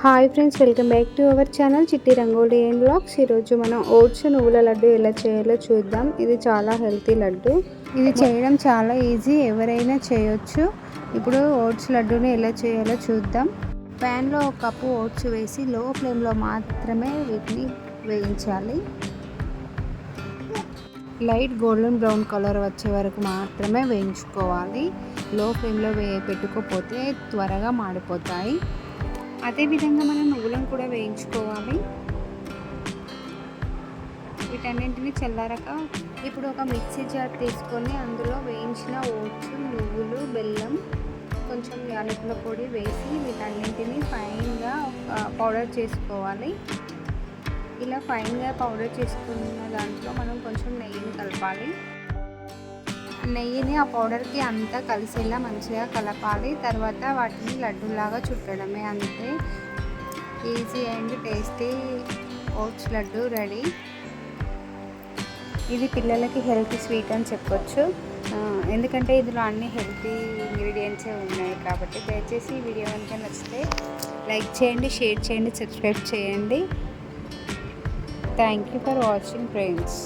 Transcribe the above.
Hi friends welcome back to our channel Chitti Rangoli and blogs. ఈరోజు మనం oats నువ్వుల లడ్డు ఎలా చేయాలో చూద్దాం. ఇది చాలా హెల్తీ లడ్డు. ఇది చేయడం చాలా ఈజీ ఎవరైనా చేయొచ్చు. ఇప్పుడు ఓట్స్ లడ్డుని ఎలా చేయాలో చూద్దాం. ప్యాన్లో ఒక కప్పు ఓట్స్ వేసి లో ఫ్లేమ్లో మాత్రమే వీటిని వేయించాలి. లైట్ గోల్డెన్ బ్రౌన్ కలర్ వచ్చే వరకు మాత్రమే వేయించుకోవాలి. లో ఫ్లేమ్లో వే పెట్టుకోపోతే త్వరగా మాడిపోతాయి. అదేవిధంగా మనం నువ్వులను కూడా వేయించుకోవాలి. వీటన్నింటిని చల్లారక ఇప్పుడు ఒక మిక్సీ జార్ తీసుకొని అందులో వేయించిన ఓట్స్ నువ్వులు బెల్లం కొంచెం యాలకుల పొడి వేసి వీటన్నింటిని ఫైన్గా పౌడర్ చేసుకోవాలి. ఇలా ఫైన్గా పౌడర్ చేసుకున్న దాంట్లో మనం కొంచెం నెయ్యిని కలపాలి. నెయ్యిని ఆ పౌడర్కి అంతా కలిసేలా మంచిగా కలపాలి. తర్వాత వాటిని లడ్డూలాగా చుట్టడమే అంతే. Easy and tasty oats laddu ready. ఇది పిల్లలకి హెల్తీ స్వీట్ అని చెప్పొచ్చు. ఎందుకంటే ఇందులో అన్ని హెల్తీ ఇంగ్రీడియంట్సే ఉన్నాయి కాబట్టి దయచేసి ఈ వీడియో కనుక నచ్చితే లైక్ చేయండి షేర్ చేయండి సబ్స్క్రైబ్ చేయండి. Thank you for watching friends.